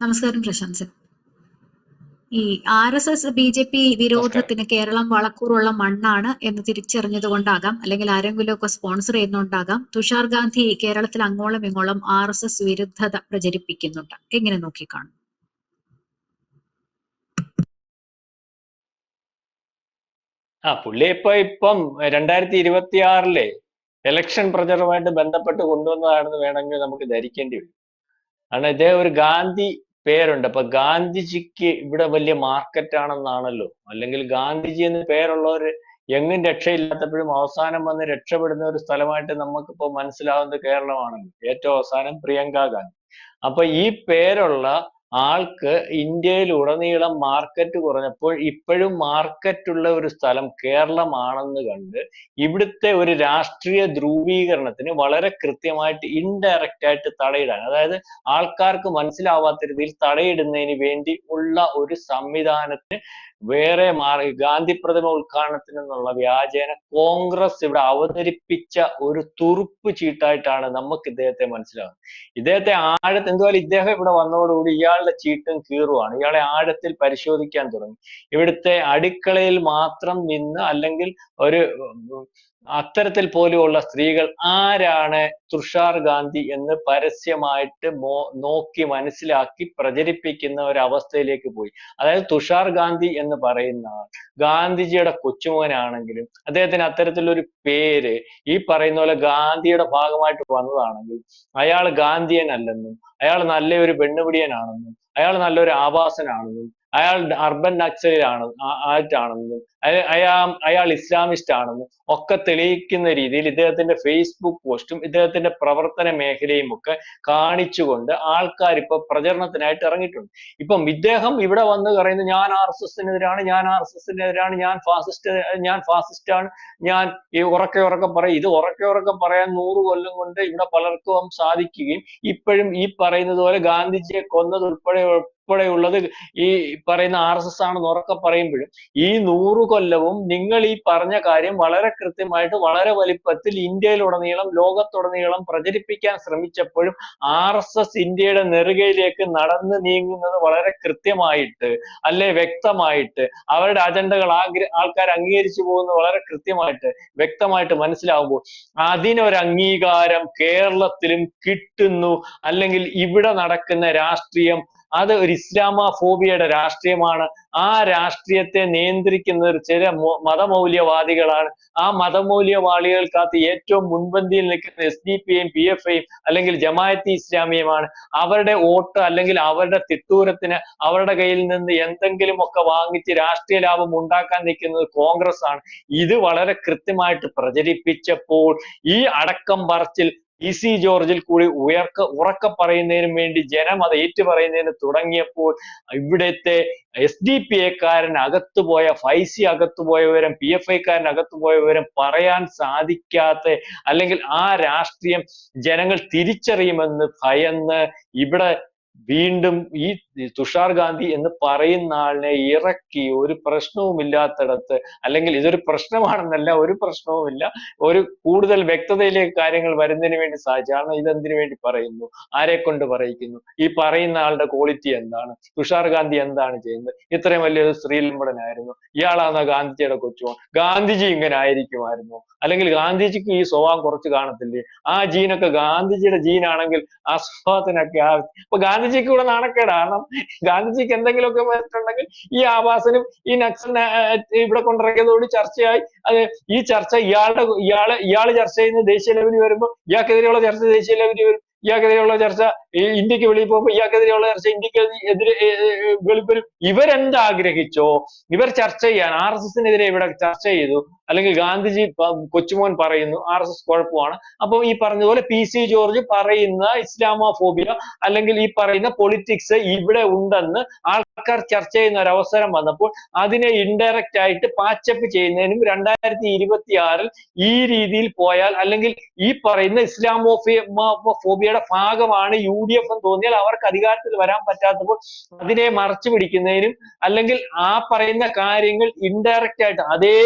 നമസ്കാരം പ്രശംസൻ ഈ R S S B J P വിരോധത്തിന് Keralam വളക്കൂറുള്ള മണ്ണാണ് എന്ന് തിരിച്ചറിഞ്ഞത് കൊണ്ടാകാം അല്ലെങ്കിൽ ആരെങ്കിലും ഒക്കെ സ്പോൺസർ ചെയ്യുന്നുണ്ടാകാം തുഷാർ ഗാന്ധി കേരളത്തിൽ അങ്ങോളം ഇങ്ങോളം ആർ എസ് എസ് വിരുദ്ധത പ്രചരിപ്പിക്കുന്നുണ്ട്. എങ്ങനെ നോക്കിക്കാണും? ആ പുള്ളി ഇപ്പൊ ഇപ്പം രണ്ടായിരത്തി ഇരുപത്തി ആറിലെ ഇലക്ഷൻ പ്രചരണവുമായിട്ട് ബന്ധപ്പെട്ട് കൊണ്ടുവന്നതാണെന്ന് വേണമെങ്കിൽ നമുക്ക് ധരിക്കേണ്ടി വരും. കാരണം ഇദ്ദേഹം ഒരു ഗാന്ധി പേരുണ്ട്. അപ്പൊ ഗാന്ധിജിക്ക് ഇവിടെ വലിയ മാർക്കറ്റ് ആണെന്നാണല്ലോ. അല്ലെങ്കിൽ ഗാന്ധിജി എന്ന് പേരുള്ളവര് എങ്ങും രക്ഷയില്ലാത്തപ്പോഴും അവസാനം വന്ന് രക്ഷപ്പെടുന്ന ഒരു സ്ഥലമായിട്ട് നമുക്കിപ്പോ മനസ്സിലാവുന്നത് കേരളമാണല്ലോ. ഏറ്റവും അവസാനം പ്രിയങ്ക ഗാന്ധി. അപ്പൊ ഈ പേരുള്ള ആൾക്ക് ഇന്ത്യയിൽ ഉടനീളം മാർക്കറ്റ് കുറഞ്ഞപ്പോൾ ഇപ്പോഴും മാർക്കറ്റുള്ള ഒരു സ്ഥലം കേരളമാണെന്ന് കണ്ട് ഇവിടുത്തെ ഒരു രാഷ്ട്രീയ ധ്രുവീകരണത്തിന് വളരെ കൃത്യമായിട്ട് ഇൻഡയറക്റ്റ് ആയിട്ട് തടയിടാൻ അതായത് ആൾക്കാർക്ക് മനസ്സിലാവാത്ത രീതിയിൽ തടയിടുന്നതിന് വേണ്ടി ഉള്ള ഒരു സംവിധാനത്തിന് വേറെ മാറി ഗാന്ധി പ്രതിമ ഉദ്ഘാടനത്തിന് വ്യാജേന കോൺഗ്രസ് ഇവിടെ അവതരിപ്പിച്ച ഒരു തുറുപ്പ് ചീട്ടായിട്ടാണ് നമുക്ക് ഇദ്ദേഹത്തെ മനസ്സിലാവുന്നത് ഇദ്ദേഹത്തെ ആഴത്ത് എന്തുപോലെ ഇദ്ദേഹം ഇവിടെ വന്നതോടുകൂടി ഇയാളുടെ ചീട്ടും കീറുവാണ്. ഇയാളെ ആഴത്തിൽ പരിശോധിക്കാൻ തുടങ്ങി. ഇവിടുത്തെ അടുക്കളയിൽ മാത്രം നിന്ന് അല്ലെങ്കിൽ ഒരു അത്തരത്തിൽ പോലുമുള്ള സ്ത്രീകൾ ആരാണ് തുഷാർ ഗാന്ധി എന്ന് പരസ്യമായിട്ട് മോ നോക്കി മനസ്സിലാക്കി പ്രചരിപ്പിക്കുന്ന ഒരു അവസ്ഥയിലേക്ക് പോയി. അതായത് തുഷാർ ഗാന്ധി എന്ന് പറയുന്ന ആൾ ഗാന്ധിജിയുടെ കൊച്ചുമോനാണെങ്കിലും അദ്ദേഹത്തിന് അത്തരത്തിലൊരു പേര് ഈ പറയുന്ന പോലെ ഗാന്ധിയുടെ ഭാഗമായിട്ട് വന്നതാണെങ്കിൽ അയാൾ ഗാന്ധിയൻ അല്ലെന്നും അയാൾ നല്ലൊരു പെണ്ണുപിടിയനാണെന്നും അയാൾ നല്ലൊരു ആവാസനാണെന്നും അയാൾ അർബൻ നക്സലിലാണ് ആയിട്ടാണെന്നും അയാൾ അയാൾ ഇസ്ലാമിസ്റ്റ് ആണെന്നും ഒക്കെ തെളിയിക്കുന്ന രീതിയിൽ ഇദ്ദേഹത്തിന്റെ ഫേസ്ബുക്ക് പോസ്റ്റും ഇദ്ദേഹത്തിന്റെ പ്രവർത്തന മേഖലയും ഒക്കെ കാണിച്ചുകൊണ്ട് ആൾക്കാർ ഇപ്പൊ പ്രചരണത്തിനായിട്ട് ഇറങ്ങിയിട്ടുണ്ട്. ഇപ്പം ഇദ്ദേഹം ഇവിടെ വന്ന് പറയുന്നത് ഞാൻ ആർ എസ് എസിനെതിരാണ് ഞാൻ ആർ എസ് എസിനെതിരാണ് ഞാൻ ഫാസിസ്റ്റ് ഞാൻ ഫാസിസ്റ്റ് ആണ് ഞാൻ ഈ ഉറക്കെ ഉറക്കെ പറയും. ഇത് ഉറക്കെ ഉറക്കെ പറയാൻ നൂറ് കൊല്ലം കൊണ്ട് ഇവിടെ പലർക്കും സാധിക്കുകയും ഇപ്പോഴും ഈ പറയുന്നത് പോലെ ഗാന്ധിജിയെ കൊന്നത് ഉൾപ്പെടെ ഉൾപ്പെടെയുള്ളത് ഈ പറയുന്ന ആർ എസ് എസ് ആണെന്ന് ഉറക്കെ പറയുമ്പോഴും ഈ നൂറു കൊല്ലവും നിങ്ങൾ ഈ പറഞ്ഞ കാര്യം വളരെ കൃത്യമായിട്ട് വളരെ വലിപ്പത്തിൽ ഇന്ത്യയിലുടനീളം ലോകത്തുടനീളം പ്രചരിപ്പിക്കാൻ ശ്രമിച്ചപ്പോഴും ആർ എസ് എസ് ഇന്ത്യയുടെ നെറുകയിലേക്ക് നടന്നു നീങ്ങുന്നത് വളരെ കൃത്യമായിട്ട് അല്ലെ വ്യക്തമായിട്ട് അവരുടെ അജണ്ടകൾ ആൾക്കാർ അംഗീകരിച്ചു പോകുന്നത് വളരെ കൃത്യമായിട്ട് വ്യക്തമായിട്ട് മനസ്സിലാവുമ്പോൾ അതിനൊരു അംഗീകാരം കേരളത്തിലും കിട്ടുന്നു. അല്ലെങ്കിൽ ഇവിടെ നടക്കുന്ന രാഷ്ട്രീയം അത് ഒരു ഇസ്ലാമോഫോബിയയുടെ രാഷ്ട്രീയമാണ്. ആ രാഷ്ട്രീയത്തെ നിയന്ത്രിക്കുന്ന ഒരു ചില മതമൗല്യവാദികളാണ്. ആ മതമൗല്യവാദികൾക്കകത്ത് ഏറ്റവും മുൻപന്തിയിൽ നിൽക്കുന്ന എസ് ഡി പിയും പി എഫ് ഐയും അല്ലെങ്കിൽ ജമാഅത്തി ഇസ്ലാമിയുമാണ്. അവരുടെ വോട്ട് അല്ലെങ്കിൽ അവരുടെ തിട്ടൂരത്തിന് അവരുടെ കയ്യിൽ നിന്ന് എന്തെങ്കിലും ഒക്കെ വാങ്ങിച്ച് രാഷ്ട്രീയ ലാഭം ഉണ്ടാക്കാൻ നിൽക്കുന്നത് കോൺഗ്രസ് ആണ് ഇത് വളരെ കൃത്യമായിട്ട് പ്രചരിപ്പിച്ചപ്പോൾ ഈ അടക്കം പറച്ചിൽ ഇ സി ജോർജിൽ കൂടി ഉയർക്ക ഉറക്ക പറയുന്നതിനും വേണ്ടി ജനം അത് ഏറ്റു പറയുന്നതിന് തുടങ്ങിയപ്പോൾ ഇവിടുത്തെ എസ് ഡി പി എക്കാരൻ അകത്തുപോയ ഫൈസി അകത്തുപോയവരും പി എഫ് ഐക്കാരൻ അകത്തുപോയവരും പറയാൻ സാധിക്കാത്ത അല്ലെങ്കിൽ ആ രാഷ്ട്രീയം ജനങ്ങൾ തിരിച്ചറിയുമെന്ന് ഭയന്ന് ഇവിടെ വീണ്ടും ഈ തുഷാർ ഗാന്ധി എന്ന് പറയുന്ന ആളിനെ ഇറക്കി ഒരു പ്രശ്നവുമില്ലാത്തിടത്ത് അല്ലെങ്കിൽ ഇതൊരു പ്രശ്നമാണെന്നല്ല ഒരു പ്രശ്നവുമില്ല ഒരു കൂടുതൽ വ്യക്തതയിലേക്ക് കാര്യങ്ങൾ വരുന്നതിന് വേണ്ടി സാധിച്ചു കാരണം ഇതെന്തിനു വേണ്ടി പറയുന്നു? ആരെ കൊണ്ട് പറയിക്കുന്നു? ഈ പറയുന്ന ആളുടെ ക്വാളിറ്റി എന്താണ്? തുഷാർ ഗാന്ധി എന്താണ് ചെയ്യുന്നത്? ഇത്രയും വലിയൊരു സ്ത്രീലമ്പടനായിരുന്നു ഇയാളാണ് ഗാന്ധിജിയുടെ കൊച്ചുമോൻ. ഗാന്ധിജി ഇങ്ങനെ ആയിരിക്കുമായിരുന്നു. അല്ലെങ്കിൽ ഗാന്ധിജിക്ക് ഈ സ്വഭാവം കുറച്ച് കാണത്തില്ലേ? ആ ജീനൊക്കെ ഗാന്ധിജിയുടെ ജീനാണെങ്കിൽ ആ സ്വഭാവത്തിനൊക്കെ ആ ഇപ്പൊ ഗാന്ധിജിക്ക് ഇവിടെ നാണക്കേടാണ് ഗാന്ധിജിക്ക് എന്തെങ്കിലുമൊക്കെ വന്നിട്ടുണ്ടെങ്കിൽ ഈ ആവാസനും ഈ നക്സൽ ഇവിടെ കൊണ്ടിറക്കിയതോട് ചർച്ചയായി. അത് ഈ ചർച്ച ഇയാളുടെ ഇയാളെ ഇയാൾ ചർച്ച ചെയ്യുന്ന ദേശീയ ലെവലിൽ വരുമ്പോൾ ഇയാൾക്കെതിരെയുള്ള ചർച്ച ദേശീയ ലെവലിൽ വരും ഇയാൾക്കെതിരെയുള്ള ചർച്ച ഇന്ത്യയ്ക്ക് വെളിയിൽ പോകുമ്പോൾ ഇയാൾക്കെതിരെയുള്ള ചർച്ച ഇന്ത്യയ്ക്ക് എതിരെ വെളിപ്പരും ഇവരെന്താഗ്രഹിച്ചോ ഇവർ ചർച്ച ചെയ്യാൻ ആർ എസ് എസിനെതിരെ ഇവിടെ ചർച്ച ചെയ്തു. അല്ലെങ്കിൽ ഗാന്ധിജി കൊച്ചുമോൻ പറയുന്നു ആർ എസ് എസ് കുഴപ്പമാണ്. അപ്പൊ ഈ പറഞ്ഞതുപോലെ പി സി ജോർജ് പറയുന്ന ഇസ്ലാമോഫോബിയ അല്ലെങ്കിൽ ഈ പറയുന്ന പൊളിറ്റിക്സ് ഇവിടെ ഉണ്ടെന്ന് ആൾക്കാർ ചർച്ച ചെയ്യുന്ന ഒരു അവസരം വന്നപ്പോൾ അതിനെ ഇൻഡയറക്റ്റ് ആയിട്ട് പാച്ചപ്പ് ചെയ്യുന്നതിനും രണ്ടായിരത്തി ഇരുപത്തി ആറിൽ ഈ രീതിയിൽ പോയാൽ അല്ലെങ്കിൽ ഈ പറയുന്ന ഇസ്ലാമോഫിയ ഫോബിയയുടെ ഭാഗമാണ് യു ഡി എഫ് എന്ന് തോന്നിയാൽ അവർക്ക് അധികാരത്തിൽ വരാൻ പറ്റാത്തപ്പോൾ അതിനെ മറച്ചു പിടിക്കുന്നതിനും അല്ലെങ്കിൽ ആ പറയുന്ന കാര്യങ്ങൾ ഇൻഡയറക്റ്റ് ആയിട്ട് അതേ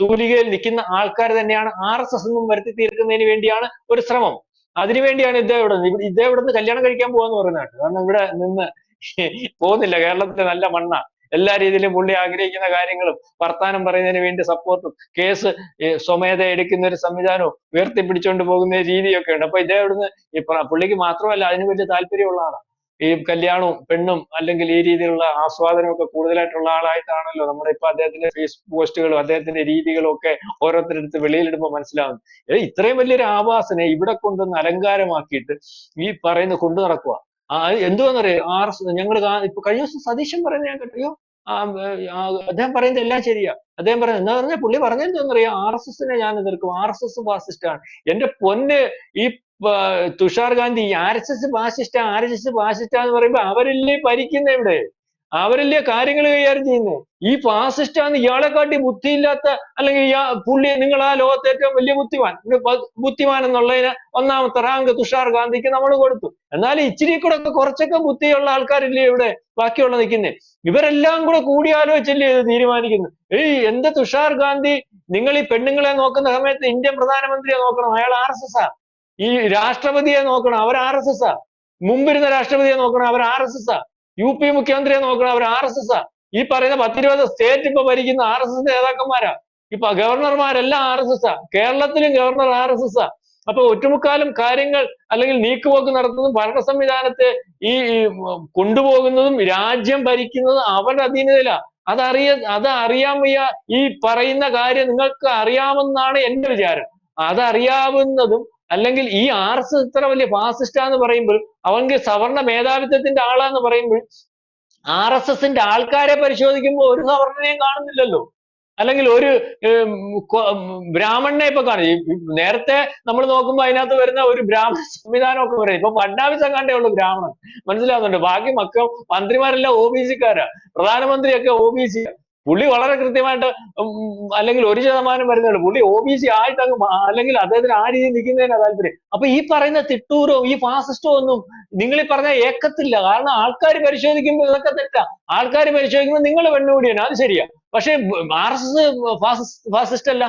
തൂലികയിൽ നിൽക്കുന്ന ആൾക്കാർ തന്നെയാണ് ആർ എസ് എസ് എന്നും വരുത്തി തീർക്കുന്നതിന് വേണ്ടിയാണ് ഒരു ശ്രമം. അതിനുവേണ്ടിയാണ് ഇദ്ദേഹം ഇവിടെ നിന്ന് ഇദ്ദേഹം ഇവിടെ നിന്ന് കല്യാണം കഴിക്കാൻ പോവാന്ന് പറയുന്നത് കാരണം ഇവിടെ നിന്ന് പോകുന്നില്ല. കേരളത്തിലെ നല്ല മണ്ണ. എല്ലാ രീതിയിലും പുള്ളി ആഗ്രഹിക്കുന്ന കാര്യങ്ങളും വർത്താനം പറയുന്നതിന് വേണ്ടി സപ്പോർട്ടും കേസ് സ്വമേധ എടുക്കുന്ന ഒരു സംവിധാനവും ഉയർത്തിപ്പിടിച്ചുകൊണ്ട് പോകുന്ന രീതിയൊക്കെ ഉണ്ട്. അപ്പൊ ഇതേ അവിടുന്ന് ഈ പുള്ളിക്ക് മാത്രമല്ല അതിന് വലിയ താല്പര്യമുള്ള ഈ കല്യാണവും പെണ്ണും അല്ലെങ്കിൽ ഈ രീതിയിലുള്ള ആസ്വാദനമൊക്കെ കൂടുതലായിട്ടുള്ള ആളായിട്ടാണല്ലോ നമ്മുടെ ഇപ്പൊ അദ്ദേഹത്തിന്റെ ഫേസ് പോസ്റ്റുകളും അദ്ദേഹത്തിന്റെ രീതികളും ഒക്കെ ഓരോരുത്തരെടുത്ത് വെളിയിലിടുമ്പോൾ മനസ്സിലാവുന്നു ഇത്രയും വലിയൊരു ആവാസനെ ഇവിടെ കൊണ്ടുവന്ന് അലങ്കാരമാക്കിയിട്ട് ഈ പറയുന്ന കൊണ്ടു നടക്കുക എന്തുവാന്നറിയോ? ആർ എസ് ഞങ്ങൾ ഇപ്പൊ കഴിഞ്ഞ ദിവസം സതീശൻ പറയുന്നത് ഞാൻ കേട്ടോ. അയ്യോ ആ, അദ്ദേഹം പറയുന്നത് എല്ലാം ശരിയാ. അദ്ദേഹം പറയുന്നത് എന്താ പറഞ്ഞാൽ പുള്ളി പറഞ്ഞത് എന്താണെന്നറിയാം ആർ എസ് എസിനെ ഞാൻ എതിർക്കും. ആർ എസ് എസ് ഫാസിസ്റ്റ് ആണ് എന്റെ പൊന്ന് ഈ Tushar Gandhi R S S fascist R S S fascist എന്ന് പറയുമ്പോ അവരല്ലേ ഭരിക്കുന്ന ഇവിടെ? അവരല്ലേ കാര്യങ്ങൾ കൈകാര്യം ചെയ്യുന്നത് ഈ ഫാസിസ്റ്റ് ആണ് ഇയാളെ കാട്ടി ബുദ്ധിയില്ലാത്ത അല്ലെങ്കിൽ ഇയാ പുള്ളി നിങ്ങൾ ആ ലോകത്തെ ഏറ്റവും വലിയ ബുദ്ധിമാൻ. ബുദ്ധിമാൻ എന്നുള്ളതിന് ഒന്നാമത്തെ റാങ്ക് തുഷാർ ഗാന്ധിക്ക് നമ്മൾ കൊടുത്തു. എന്നാൽ ഇച്ചിരി കൂടെ ഒക്കെ കുറച്ചൊക്കെ ബുദ്ധിയുള്ള ആൾക്കാരില്ലേ ഇവിടെ ബാക്കിയുള്ള നിൽക്കുന്നത് ഇവരെല്ലാം കൂടെ കൂടിയാലോചിച്ചല്ലേ ഇത് തീരുമാനിക്കുന്നത്? ഏയ് എന്ത് തുഷാർ ഗാന്ധി? നിങ്ങൾ ഈ പെണ്ണുങ്ങളെ നോക്കുന്ന സമയത്ത് ഇന്ത്യൻ പ്രധാനമന്ത്രിയെ നോക്കണം. അയാൾ ആർ എസ് എസ് ആ. ഈ രാഷ്ട്രപതിയെ നോക്കണം. അവർ ആർ എസ് എസ് ആ. മുമ്പിരുന്ന രാഷ്ട്രപതിയെ നോക്കണം. അവർ ആർ എസ് എസ് ആ. യു പി മുഖ്യമന്ത്രിയെ നോക്കണം. അവർ ആർ എസ് എസ് ആ. ഈ പറയുന്ന പത്തിരുപത് സ്റ്റേറ്റ് ഇപ്പൊ ഭരിക്കുന്ന ആർ എസ് എസ് നേതാക്കന്മാരാ. ഇപ്പൊ ഗവർണർമാരെല്ലാം ആർ എസ് എസ് ആ. കേരളത്തിലും ഗവർണർ ആർ എസ് എസ് ആ. അപ്പൊ ഒറ്റുമുക്കാലും കാര്യങ്ങൾ അല്ലെങ്കിൽ നീക്കുപോക്ക് നടത്തുന്നതും ഭരണ സംവിധാനത്തെ ഈ കൊണ്ടുപോകുന്നതും രാജ്യം ഭരിക്കുന്നതും അവരുടെ അധീനതയിലാ. അതറിയ അത് അറിയാൻ വയ്യ ഈ പറയുന്ന കാര്യം നിങ്ങൾക്ക് അറിയാമെന്നാണ് എന്റെ വിചാരം. അതറിയാവുന്നതും അല്ലെങ്കിൽ ഈ ആർ എസ് എസ് ഇത്ര വലിയ ഫാസിസ്റ്റാന്ന് പറയുമ്പോൾ അവൻക്ക് സവർണ മേധാവിത്വത്തിന്റെ ആളാന്ന് പറയുമ്പോൾ ആർ എസ് എസിന്റെ ആൾക്കാരെ പരിശോധിക്കുമ്പോൾ ഒരു സവർണനെയും കാണുന്നില്ലല്ലോ. അല്ലെങ്കിൽ ഒരു ബ്രാഹ്മണനെ ഇപ്പൊ കാണും. നേരത്തെ നമ്മൾ നോക്കുമ്പോൾ അതിനകത്ത് വരുന്ന ഒരു ബ്രാഹ്മണ സംവിധാനം ഒക്കെ പറയും. ഇപ്പൊ ഫഡ്നാവിസ് അങ്ങാണ്ടേ ഉള്ളൂ ബ്രാഹ്മണൻ. മനസ്സിലാവുന്നുണ്ട്? ബാക്കി മക്കൾ മന്ത്രിമാരെല്ലാം ഒ ബി സിക്കാരാ പ്രധാനമന്ത്രിയൊക്കെ ഒ ബി സി പുള്ളി വളരെ കൃത്യമായിട്ട് അല്ലെങ്കിൽ ഒരു ശതമാനം വരുന്നുള്ളൂ. പുള്ളി ഒ ബി സി ആയിട്ട് അങ്ങ് മാ- അല്ലെങ്കിൽ അദ്ദേഹത്തിന് ആ രീതിയിൽ നിൽക്കുന്നതിനാ താല്പര്യം. അപ്പൊ ഈ പറയുന്ന തിട്ടൂരോ ഈ ഫാസിസ്റ്റോ ഒന്നും നിങ്ങൾ ഈ പറഞ്ഞ ഏക്കത്തില്ല. കാരണം ആൾക്കാർ പരിശോധിക്കുമ്പോൾ ഇതൊക്കെ തെറ്റാ. ആൾക്കാർ പരിശോധിക്കുമ്പോൾ നിങ്ങൾ പെണ്ണുകൂടിയാണ് അത് ശരിയാ. പക്ഷെ ആർ എസ് എസ് ഫാസിസ്റ്റ് അല്ല.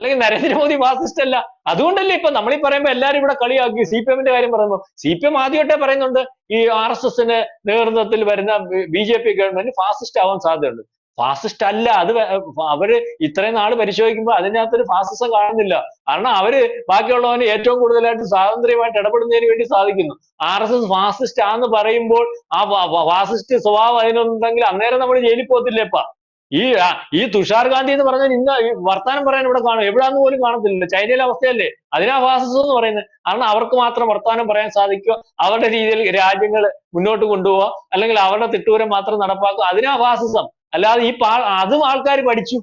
അല്ലെങ്കിൽ നരേന്ദ്രമോദി ഫാസിസ്റ്റ് അല്ല. അതുകൊണ്ടല്ലേ ഇപ്പൊ നമ്മളീ പറയുമ്പോൾ എല്ലാരും ഇവിടെ കളിയാക്കി സി പി എമ്മിന്റെ കാര്യം പറയുമ്പോൾ സി പി എം ആദ്യമായിട്ടേ പറയുന്നുണ്ട് ഈ ആർ എസ് എസിന്റെ നേതൃത്വത്തിൽ വരുന്ന B J P government fascist ആവാൻ സാധ്യതയുണ്ട്. ഫാസിസ്റ്റ് അല്ല. അത് അവർ ഇത്രയും നാൾ പരിശോധിക്കുമ്പോൾ അതിനകത്തൊരു ഫാസിസം കാണുന്നില്ല. കാരണം അവർ ബാക്കിയുള്ളവന് ഏറ്റവും കൂടുതലായിട്ട് സ്വാതന്ത്ര്യമായിട്ട് ഇടപെടുന്നതിന് വേണ്ടി സാധിക്കുന്നു. ആർ എസ് എസ് ഫാസിസ്റ്റ് ആന്ന് പറയുമ്പോൾ ആ ഫാസിസ്റ്റ് സ്വഭാവം അതിനുണ്ടെങ്കിൽ അന്നേരം നമ്മൾ ജയിലിൽ പോകത്തില്ലേപ്പാ ഈ ഈ തുഷാർ ഗാന്ധി എന്ന് പറഞ്ഞാൽ ഇന്ന് വർത്താനം പറയാൻ ഇവിടെ കാണും. എവിടാന്ന് പോലും കാണത്തില്ല ചൈനയിലെ അവസ്ഥയല്ലേ? അതിനാ ഫാസിസം എന്ന് പറയുന്നത്. കാരണം അവർക്ക് മാത്രം വർത്താനം പറയാൻ സാധിക്കുക അവരുടെ രീതിയിൽ രാജ്യങ്ങൾ മുന്നോട്ട് കൊണ്ടുപോവുക അല്ലെങ്കിൽ അവരുടെ തിട്ടൂരം മാത്രം നടപ്പാക്കുക അതിനാ ഫാസിസം. അല്ലാതെ ഈ പാ അതും ആൾക്കാർ പഠിച്ചു.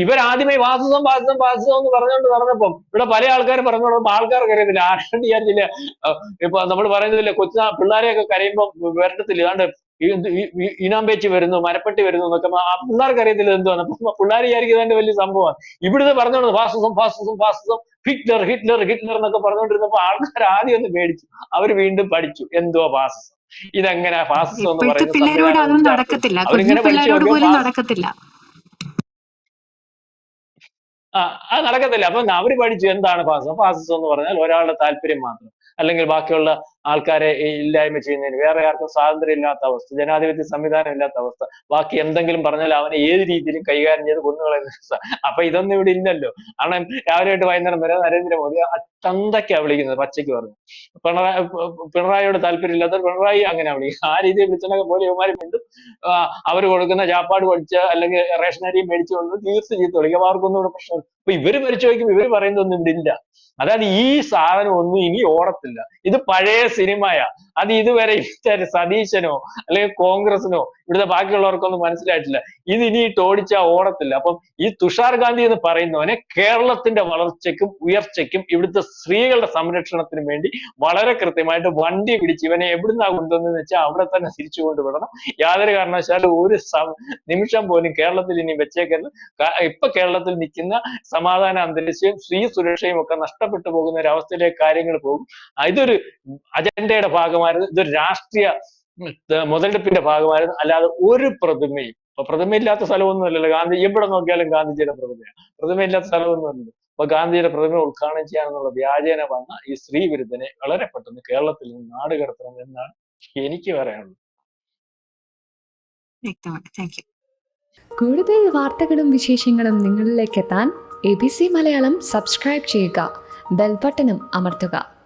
ഇവരാദ്യമേ വാസിസം വാസിസം വാസിസം എന്ന് പറഞ്ഞുകൊണ്ട് നടന്നപ്പം ഇവിടെ പല ആൾക്കാരും പറഞ്ഞോളും ആൾക്കാർക്ക് അറിയത്തില്ല ആരും വിചാരിച്ചില്ല ഇപ്പൊ നമ്മൾ പറയുന്നില്ല കൊച്ചു പിള്ളേരെയൊക്കെ കരയുമ്പോ വരട്ടത്തില്ല ഏതാണ്ട് ഈ- വരുന്നു മരപ്പെട്ടി വരുന്നു എന്നൊക്കെ പിള്ളേർക്ക് അറിയത്തില്ല എന്തുവാണ്? പിള്ളേർ വിചാരിക്കുന്നതിന്റെ വലിയ സംഭവമാണ്. ഇവിടുന്ന് പറഞ്ഞോണ്ട് fascism fascism fascism Hitler Hitler Hitler എന്നൊക്കെ പറഞ്ഞുകൊണ്ടിരുന്നപ്പോ ആൾക്കാർ ആദ്യം ഒന്ന് പേടിച്ചു. അവർ വീണ്ടും പഠിച്ചു. എന്തോ ഫാസിസം ഇതെങ്ങനെ ഫാസിസം എന്ന് അവരിങ്ങനെ പഠിച്ചു ആ അത് നടക്കത്തില്ല. അപ്പൊ അവർ പഠിച്ചു എന്താണ് ഫാസിസം ഫാസിസം എന്ന് പറഞ്ഞാൽ ഒരാളുടെ താല്പര്യം മാത്രം. അല്ലെങ്കിൽ ബാക്കിയുള്ള ആൾക്കാരെ ഇല്ലായ്മ ചെയ്യുന്നതിന് വേറെ ആർക്കും സ്വാതന്ത്ര്യം ഇല്ലാത്ത അവസ്ഥ ജനാധിപത്യ സംവിധാനം ഇല്ലാത്ത അവസ്ഥ. ബാക്കി എന്തെങ്കിലും പറഞ്ഞാൽ അവനെ ഏത് രീതിയിലും കൈകാര്യം ചെയ്ത് കൊന്നുകളയുന്ന അവസ്ഥ. അപ്പൊ ഇതൊന്നും ഇവിടെ ഇല്ലല്ലോ. കാരണം രാവിലെ തൊട്ട് വൈകുന്നേരം വരെ നരേന്ദ്രമോദി ചന്തക്കാ വിളിക്കുന്നത് പച്ചയ്ക്ക് പറഞ്ഞു. പിണറായി പിണറായിയോട് താല്പര്യം ഇല്ലാത്ത പിണറായി അങ്ങനെ വിളിക്കും ആ രീതിയിൽ വിളിച്ചതൊക്കെ പോലെ ഇവന്മാര് വീണ്ടും അവർ കൊടുക്കുന്ന ചാപ്പാട് പഠിച്ച് അല്ലെങ്കിൽ റേഷനരി മേടിച്ചു കൊണ്ട് തീർത്ത് ചീത്ത വിളിക്കും. അപ്പൊ അവർക്കൊന്നും ഇവിടെ പ്രശ്നം അപ്പൊ ഇവർ മരിച്ചു വയ്ക്കും ഇവർ പറയുന്നതൊന്നും ഇവിടെ ഇല്ല അതായത് ഈ സാധനം ഒന്നും ഇനി ഓടത്തില്ല. ഇത് പഴയ സിനിമയാ. അത് ഇതുവരെ ഇവിടുത്തെ സതീശനോ അല്ലെങ്കിൽ കോൺഗ്രസിനോ ഇവിടുത്തെ ബാക്കിയുള്ളവർക്കൊന്നും മനസ്സിലായിട്ടില്ല. ഇത് ഇനി ടോടിച്ചാ ഓടത്തില്ല. അപ്പം ഈ തുഷാർ ഗാന്ധി എന്ന് പറയുന്നവനെ കേരളത്തിന്റെ വളർച്ചയ്ക്കും ഉയർച്ചയ്ക്കും ഇവിടുത്തെ സ്ത്രീകളുടെ സംരക്ഷണത്തിന് വേണ്ടി വളരെ കൃത്യമായിട്ട് വണ്ടി പിടിച്ച് ഇവനെ എവിടുന്നാ കൊണ്ടുവന്നെന്ന് വെച്ചാൽ അവിടെ തന്നെ തിരിച്ചു കൊണ്ടുവിടണം. യാതൊരു കാരണവശാലും ഒരു നിമിഷം പോലും കേരളത്തിൽ ഇനി വെച്ചേക്കരുത്. ഇപ്പൊ കേരളത്തിൽ നിൽക്കുന്ന സമാധാന അന്തരീക്ഷവും സ്ത്രീ സുരക്ഷയും ഒക്കെ നഷ്ടപ്പെട്ടു പോകുന്ന ഒരു അവസ്ഥയിലേക്ക് കാര്യങ്ങൾ പോകും. ഇതൊരു അജണ്ടയുടെ ഭാഗമായിരുന്നു. ഇതൊരു രാഷ്ട്രീയ മുതലെടുപ്പിന്റെ ഭാഗമായിരുന്നു. അല്ലാതെ ഒരു പ്രതിമയും പ്രതിമയില്ലാത്ത സ്ഥലമൊന്നുമല്ലല്ലോ ഗാന്ധി. എവിടെ നോക്കിയാലും ഗാന്ധിജിയുടെ പ്രതിമയാണ് പ്രതിമയില്ലാത്ത സ്ഥലമൊന്നുമല്ലല്ലോ. അപ്പൊ ഗാന്ധിയുടെ പ്രതിമ ഉദ്ഘാടനം ചെയ്യാനെന്നുള്ള വ്യാജേന വന്ന ഈ സ്ത്രീ വിരുദ്ധനെ വളരെ പെട്ടെന്ന് കേരളത്തിൽ നിന്ന് നാട് കടത്തണം എന്നാണ് എനിക്ക് പറയാനുള്ളത്. കൂടുതൽ വാർത്തകളും വിശേഷങ്ങളും നിങ്ങളിലേക്ക് എത്താൻ A B C Malayalam subscribe ചെയ്യുക. ബെൽബട്ടനും അമർത്തുക.